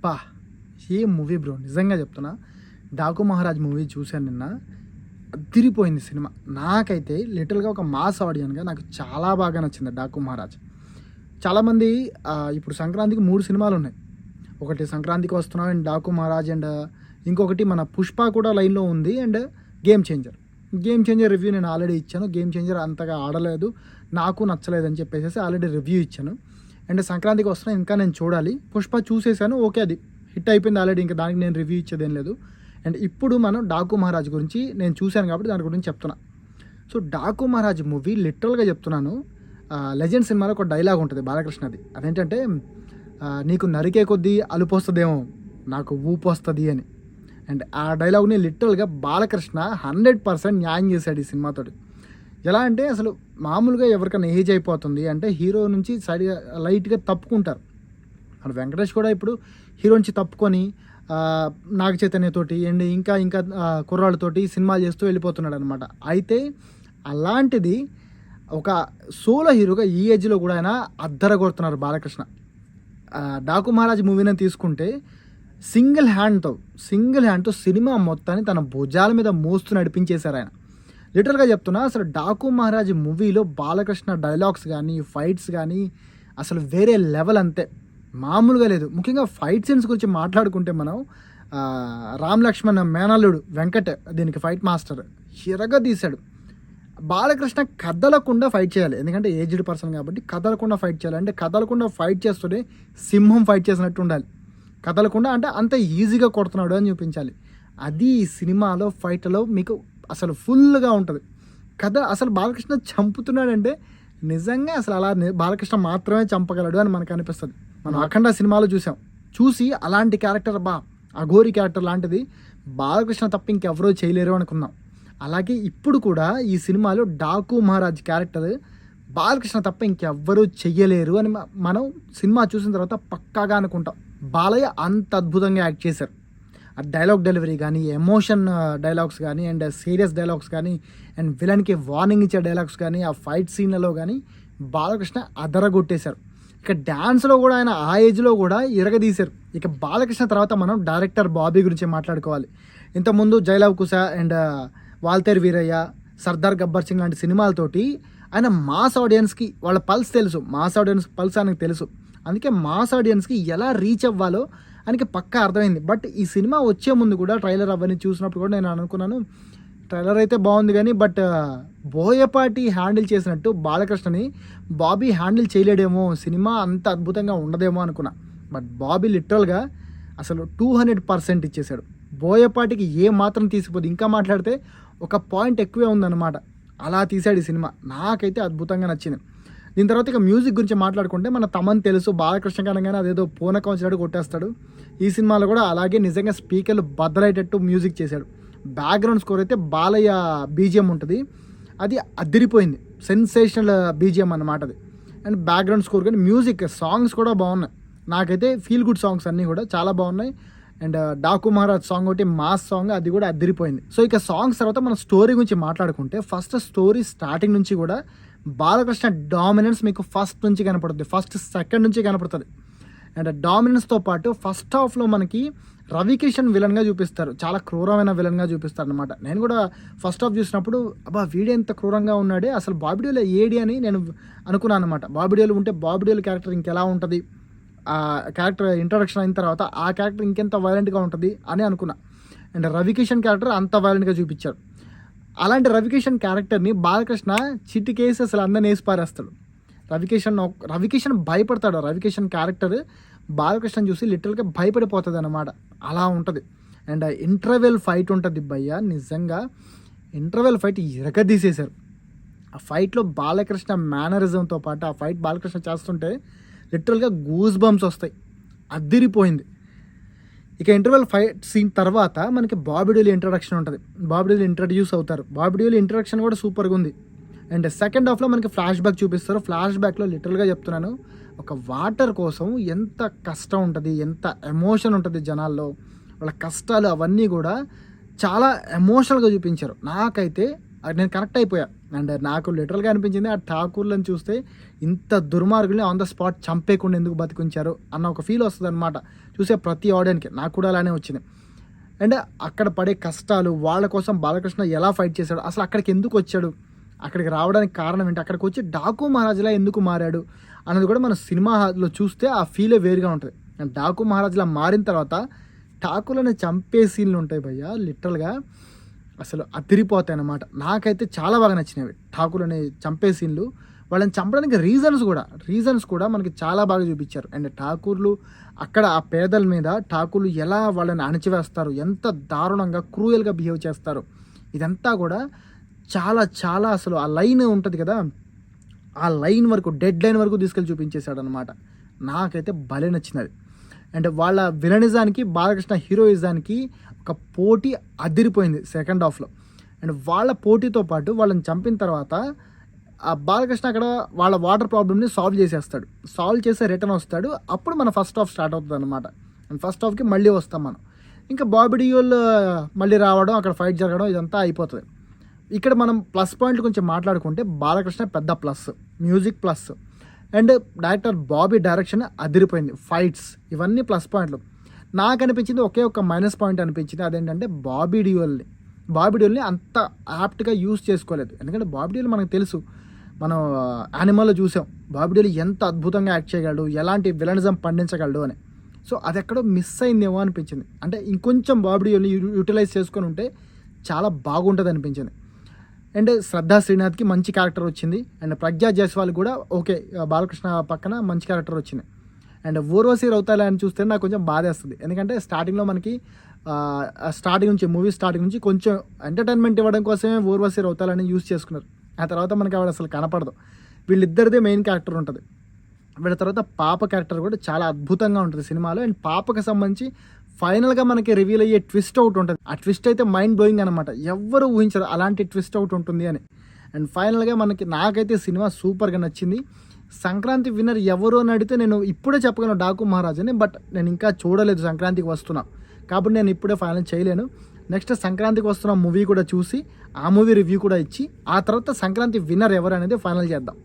అబ్బా ఏ movie bro నిజంగా చెప్తున్నా డాకు మహారాజ్ మూవీ చూశాను నిన్న. అదిరిపోయింది సినిమా. నాకైతే లిటిల్గా ఒక మాస్ ఆడియన్గా నాకు చాలా బాగా నచ్చింది డాకు మహారాజ్. చాలామంది ఇప్పుడు సంక్రాంతికి మూడు సినిమాలు ఉన్నాయి. ఒకటి సంక్రాంతికి వస్తున్నాం అండ్ డాకు మహారాజ్ అండ్ ఇంకొకటి మన పుష్ప కూడా లైన్లో ఉంది and game changer game changer review నేను ఆల్రెడీ ఇచ్చాను. గేమ్ చేంజర్ అంతగా ఆడలేదు. నాకు నచ్చలేదు అని చెప్పేసి ఆల్రెడీ రివ్యూ ఇచ్చాను. అండ్ సంక్రాంతికి వస్తున్నా ఇంకా నేను చూడాలి. పుష్ప చూసేసాను. ఓకే అది హిట్ అయిపోయింది ఆల్రెడీ. ఇంకా దానికి నేను రివ్యూ ఇచ్చేదేం లేదు. అండ్ ఇప్పుడు మనం డాకు మహారాజ్ గురించి నేను చూశాను కాబట్టి దాని గురించి చెప్తున్నా. సో డాకు మహారాజ్ మూవీ లిటరల్గా చెప్తున్నాను. లెజెండ్ సినిమాలో ఒక డైలాగ్ ఉంటుంది బాలకృష్ణది. అదేంటంటే నీకు నరికే కొద్దీ అలుపు వస్తుందేమో నాకు ఊపు వస్తుంది అని. అండ్ ఆ డైలాగ్ని లిటరల్గా బాలకృష్ణ హండ్రెడ్ పర్సెంట్ న్యాయం చేశాడు ఈ సినిమాతోటి. ఎలా అంటే అసలు మామూలుగా ఎవరికైనా ఏజ్ అయిపోతుంది అంటే హీరో నుంచి సైడ్గా లైట్గా తప్పుకుంటారు. మన వెంకటేష్ కూడా ఇప్పుడు హీరో నుంచి తప్పుకొని నాగ చైతన్యతోటి అండ్ ఇంకా ఇంకా కుర్రాళ్ళతోటి సినిమాలు చేస్తూ వెళ్ళిపోతున్నాడు అనమాట అయితే అలాంటిది ఒక సోలో హీరోగా ఈ ఏజ్లో కూడా ఆయన అద్దర కొడుతున్నారు బాలకృష్ణ డాకు మహారాజ్ మూవీని తీసుకుంటే సింగిల్ హ్యాండ్తో సింగిల్ హ్యాండ్తో సినిమా మొత్తాన్ని తన భుజాల మీద మోస్తూ నడిపించేశారు ఆయన. లిటరల్గా చెప్తున్నా అసలు డాకు మహారాజ్ మూవీలో బాలకృష్ణ డైలాగ్స్ కానీ ఫైట్స్ కానీ అసలు వేరే లెవెల్ అంతే. మామూలుగా లేదు. ముఖ్యంగా ఫైట్ సీన్స్ గురించి మాట్లాడుకుంటే మనం రామ్ లక్ష్మణ్ మేనల్లుడు వెంకట్ దీనికి ఫైట్ మాస్టర్ చిరగా తీశాడు బాలకృష్ణ కదలకుండా ఫైట్ చేయాలి. ఎందుకంటే ఏజ్డ్ పర్సన్ కాబట్టి కదలకుండా ఫైట్ చేయాలి. అంటే కదలకుండా ఫైట్ చేస్తూనే సింహం ఫైట్ చేసినట్టు ఉండాలి. కదలకుండా అంటే అంత ఈజీగా కొడుతున్నాడు అని చూపించాలి. అది ఈ సినిమాలో ఫైట్లో మీకు అసలు ఫుల్గా ఉంటుంది. కథ అసలు బాలకృష్ణ చంపుతున్నాడంటే నిజంగా అసలు అలా బాలకృష్ణ మాత్రమే చంపగలడు అని మనకు అనిపిస్తుంది. మనం అఖండ సినిమాలో చూసాం. చూసి అలాంటి క్యారెక్టర్ బా అఘోరి క్యారెక్టర్ లాంటిది బాలకృష్ణ తప్ప ఇంకెవరూ చేయలేరు అనుకున్నాం అలాగే ఇప్పుడు కూడా ఈ సినిమాలో డాకు మహారాజ్ క్యారెక్టర్ బాలకృష్ణ తప్ప ఇంకెవ్వరూ చెయ్యలేరు అని మనం సినిమా చూసిన తర్వాత పక్కాగా అనుకుంటాం. బాలయ్య అంత అద్భుతంగా యాక్ట్ చేశారు. ఆ డైలాగ్ డెలివరీ కానీ ఎమోషన్ డైలాగ్స్ కానీ అండ్ సీరియస్ డైలాగ్స్ కానీ అండ్ విలన్కి వార్నింగ్ ఇచ్చే డైలాగ్స్ కానీ ఆ ఫైట్ సీన్లలో కానీ బాలకృష్ణ అదరగొట్టేశారు. ఇక డ్యాన్స్లో కూడా ఆయన ఆ ఏజ్లో కూడా ఇరగదీశారు. ఇక బాలకృష్ణ తర్వాత మనం డైరెక్టర్ బాబీ గురించి మాట్లాడుకోవాలి. ఇంతకుముందు జైలవ్ కుశ అండ్ వాల్తేర్ వీరయ్య సర్దార్ గబ్బర్ సింగ్ లాంటి సినిమాలతోటి ఆయన మాస్ ఆడియన్స్కి వాళ్ళ పల్స్ తెలుసు. మాస్ ఆడియన్స్ పల్స్ ఆయనకు తెలుసు. అందుకే మాస్ ఆడియన్స్కి ఎలా రీచ్ అవ్వాలో ఆయనకి పక్కా అర్థమైంది. బట్ ఈ సినిమా వచ్చే ముందు కూడా ట్రైలర్ అవన్నీ చూసినప్పుడు కూడా నేను అనుకున్నాను ట్రైలర్ అయితే బాగుంది కానీ బట్ బోయపాటి హ్యాండిల్ చేసినట్టు బాలకృష్ణని బాబీ హ్యాండిల్ చేయలేడేమో సినిమా అంత అద్భుతంగా ఉండదేమో అనుకున్నా. బట్ బాబీ లిటరల్గా అసలు టూ హండ్రెడ్ పర్సెంట్ ఇచ్చేశాడు. బోయపాటికి ఏ మాత్రం తీసిపోదు. ఇంకా మాట్లాడితే ఒక పాయింట్ ఎక్కువే ఉందన్నమాట. అలా తీశాడు ఈ సినిమా. నాకైతే అద్భుతంగా నచ్చింది. దీని తర్వాత ఇక మ్యూజిక్ గురించి మాట్లాడుకుంటే మన తమన్ తెలుసు బాలకృష్ణ కనగానే అదేదో పూనకం వచ్చినట్టు కొట్టేస్తాడు. ఈ సినిమాలో కూడా అలాగే నిజంగా స్పీకర్లు బద్దలయ్యేటట్టు మ్యూజిక్ చేశాడు. బ్యాక్గ్రౌండ్ స్కోర్ అయితే బాలయ్య బీజిఎం ఉంటుంది. అది అదిరిపోయింది. సెన్సేషనల్ బీజిఎం అన్నమాట అది. అండ్ బ్యాక్గ్రౌండ్ స్కోర్ కానీ మ్యూజిక్ సాంగ్స్ కూడా బాగున్నాయి. నాకైతే ఫీల్ గుడ్ సాంగ్స్ అన్నీ కూడా చాలా బాగున్నాయి. అండ్ డాకు మహారాజ్ సాంగ్ ఒకటి మాస్ సాంగ్ అది కూడా అదిరిపోయింది. సో ఇక సాంగ్స్ తర్వాత మనం స్టోరీ గురించి మాట్లాడుకుంటే ఫస్ట్ స్టోరీ స్టార్టింగ్ నుంచి కూడా బాలకృష్ణ డామినెన్స్ మీకు ఫస్ట్ నుంచి కనపడుతుంది ఫస్ట్ సెకండ్ నుంచి కనపడుతుంది. అండ్ డామినెన్స్తో పాటు ఫస్ట్ హాఫ్లో మనకి రవికిషన్ విలన్గా చూపిస్తారు. చాలా క్రూరమైన విలన్గా చూపిస్తారు అనమాట నేను కూడా ఫస్ట్ హాఫ్ చూసినప్పుడు అబ్బా వీడియో ఎంత క్రూరంగా ఉన్నాడే. అసలు బాబిడియోలో ఏడి అని నేను అనుకున్నాను అనమాట బాబిడియోలు ఉంటే బాబిడియోలు క్యారెక్టర్ ఇంకెలా ఉంటుంది? ఆ క్యారెక్టర్ ఇంట్రడక్షన్ అయిన తర్వాత ఆ క్యారెక్టర్ ఇంకెంత వైలెంట్గా ఉంటుంది అని అనుకున్నా. అండ్ రవికిషన్ క్యారెక్టర్ అంత వైలెంట్గా చూపించారు. అలాంటి రవికిషన్ క్యారెక్టర్ని బాలకృష్ణ చిటికేసి అసలు అందరిని వేసి పారేస్తాడు రవికిషన్ రవికిషన్ భయపడతాడు. రవికిషన్ క్యారెక్టర్ బాలకృష్ణ చూసి లిటిల్గా భయపడిపోతుంది అనమాట అలా ఉంటుంది. అండ్ ఇంటర్వెల్ ఫైట్ ఉంటుంది భయ్య నిజంగా ఇంటర్వెల్ ఫైట్ ఇరగదీసేశారు ఆ ఫైట్లో బాలకృష్ణ మేనరిజంతో పాటు ఆ ఫైట్ బాలకృష్ణ చేస్తుంటే లిటరల్గా గూస్ బంప్స్ వస్తాయి. అద్దిరిపోయింది ఇక ఇంటర్వెల్ ఫైట్ సీన్ తర్వాత మనకి బాబిడీలు ఇంట్రడక్షన్ ఉంటుంది. బాబిడీలు ఇంట్రడ్యూస్ అవుతారు. బాబిడీలు ఇంట్రడక్షన్ కూడా సూపర్గా ఉంది. అండ్ సెకండ్ హాఫ్లో మనకి ఫ్లాష్ బ్యాక్ చూపిస్తారు ఫ్లాష్ బ్యాక్లో లిటరల్గా చెప్తున్నాను. ఒక వాటర్ కోసం ఎంత కష్టం ఉంటుంది ఎంత ఎమోషన్ ఉంటుంది జనాల్లో వాళ్ళ కష్టాలు అవన్నీ కూడా చాలా ఎమోషనల్గా చూపించారు. నాకైతే నేను కనెక్ట్ అయిపోయా. అండ్ నాకు లిటరల్గా అనిపించింది ఆ ఠాకూర్లను చూస్తే ఇంత దుర్మార్గుల్ని ఆన్ ద స్పాట్ చంపేయకుండా ఎందుకు బతికించారు అన్న ఒక ఫీల్ వస్తుంది అనమాట చూసే ప్రతి ఆడియన్కి నాకు కూడా అలానే వచ్చింది. అండ్ అక్కడ పడే కష్టాలు వాళ్ళ కోసం బాలకృష్ణ ఎలా ఫైట్ చేశాడు అసలు అక్కడికి ఎందుకు వచ్చాడు అక్కడికి రావడానికి కారణం ఏంటి అక్కడికి వచ్చి డాకు మహారాజులా ఎందుకు మారాడు అన్నది కూడా మన సినిమాలో చూస్తే ఆ ఫీలే వేరుగా ఉంటుంది. అండ్ డాకు మహారాజులా మారిన తర్వాత ఠాకూర్లను చంపే సీన్లు ఉంటాయి భయ్య లిటరల్గా అసలు అదిరిపోతాయి అన్నమాట నాకైతే చాలా బాగా నచ్చినవి. ఠాకూర్ని చంపే సీన్లు. వాళ్ళని చంపడానికి రీజన్స్ కూడా రీజన్స్ కూడా మనకి చాలా బాగా చూపించారు. అండ్ ఠాకూర్లు అక్కడ ఆ పేదల మీద ఠాకూర్లు ఎలా వాళ్ళని అణచివేస్తారు ఎంత దారుణంగా క్రూయల్గా బిహేవ్ చేస్తారు ఇదంతా కూడా చాలా చాలా అసలు ఆ లైన్ ఉంటుంది కదా ఆ లైన్ వరకు డెడ్ లైన్ వరకు తీసుకెళ్ళి చూపించేశాడు అనమాట నాకైతే భలే నచ్చినది. అండ్ వాళ్ళ విలనిజానికి బాలకృష్ణ హీరోయిజానికి ఒక పోటీ అదిరిపోయింది సెకండ్ హాఫ్లో. అండ్ వాళ్ళ పోటీతో పాటు వాళ్ళని చంపిన తర్వాత ఆ బాలకృష్ణ అక్కడ వాళ్ళ వాటర్ ప్రాబ్లమ్ని సాల్వ్ చేసేస్తాడు. సాల్వ్ చేసే రిటర్న్ వస్తాడు. అప్పుడు మన ఫస్ట్ హాఫ్ స్టార్ట్ అవుతుంది అనమాట అండ్ ఫస్ట్ హాఫ్కి మళ్ళీ వస్తాం మనం. ఇంకా బాబీ డియోల్ మళ్ళీ రావడం అక్కడ ఫైట్ జరగడం ఇదంతా అయిపోతుంది. ఇక్కడ మనం ప్లస్ పాయింట్లు కొంచెం మాట్లాడుకుంటే బాలకృష్ణ పెద్ద plus music plus. And director Bobby direction అదిరిపోయింది. ఫైట్స్ ఇవన్నీ ప్లస్ పాయింట్లు. నాకు అనిపించింది ఒకే ఒక మైనస్ పాయింట్ అనిపించింది. అదేంటంటే బాబీ డియోల్ని బాబీ డియోల్ని అంత యాప్ట్గా యూస్ చేసుకోలేదు. ఎందుకంటే బాబీ డియోల్ మనకు తెలుసు. మనం యానిమల్లో చూసాం. బాబీ డియోల్ ఎంత అద్భుతంగా యాక్ట్ చేయగలడు ఎలాంటి విలనిజం పండించగలడు అని. సో అది ఎక్కడో మిస్ అయిందేమో అనిపించింది. అంటే ఇంకొంచెం బాబీ డియోల్ని యూటిలైజ్ చేసుకొని ఉంటే చాలా బాగుంటుంది అనిపించింది. అండ్ శ్రద్ధా శ్రీనాథ్కి మంచి క్యారెక్టర్ వచ్చింది. అండ్ ప్రజ్ఞా జైస్వాల్ కూడా ఓకే బాలకృష్ణ పక్కన మంచి క్యారెక్టర్ వచ్చింది. అండ్ ఊర్వశి రౌతాల అని చూస్తే నాకు కొంచెం బాధేస్తుంది. ఎందుకంటే స్టార్టింగ్లో మనకి స్టార్టింగ్ నుంచి మూవీ స్టార్టింగ్ నుంచి కొంచెం ఎంటర్టైన్మెంట్ ఇవ్వడం కోసమే ఊర్వశి రౌతాలని యూస్ చేసుకున్నారు. ఆ తర్వాత మనకి ఆవిడ అసలు కనపడదు. వీళ్ళిద్దరిదే మెయిన్ క్యారెక్టర్ ఉంటుంది. వీళ్ళ తర్వాత పాప క్యారెక్టర్ కూడా చాలా అద్భుతంగా ఉంటుంది సినిమాలో. అండ్ పాపకి సంబంధించి ఫైనల్గా మనకి రివీల్ అయ్యే ట్విస్ట్ అవుట్ ఉంటుంది. ఆ ట్విస్ట్ అయితే మైండ్ బ్లోయింగ్ అనమాట ఎవ్వరు ఊహించరు అలాంటి ట్విస్ట్ అవుట్ ఉంటుంది అని. అండ్ ఫైనల్గా మనకి నాకైతే సినిమా సూపర్గా నచ్చింది. సంక్రాంతి విన్నర్ ఎవరు అని అడిగితే నేను ఇప్పుడే చెప్పగలను డాకు మహారాజని బట్ నేను ఇంకా చూడలేదు సంక్రాంతికి వస్తున్నా. కాబట్టి నేను ఇప్పుడే ఫైనల్ చేయలేను. నెక్స్ట్ సంక్రాంతికి వస్తున్న మూవీ కూడా చూసి ఆ మూవీ రివ్యూ కూడా ఇచ్చి ఆ తర్వాత సంక్రాంతి విన్నర్ ఎవరు అనేది ఫైనల్ చేద్దాం.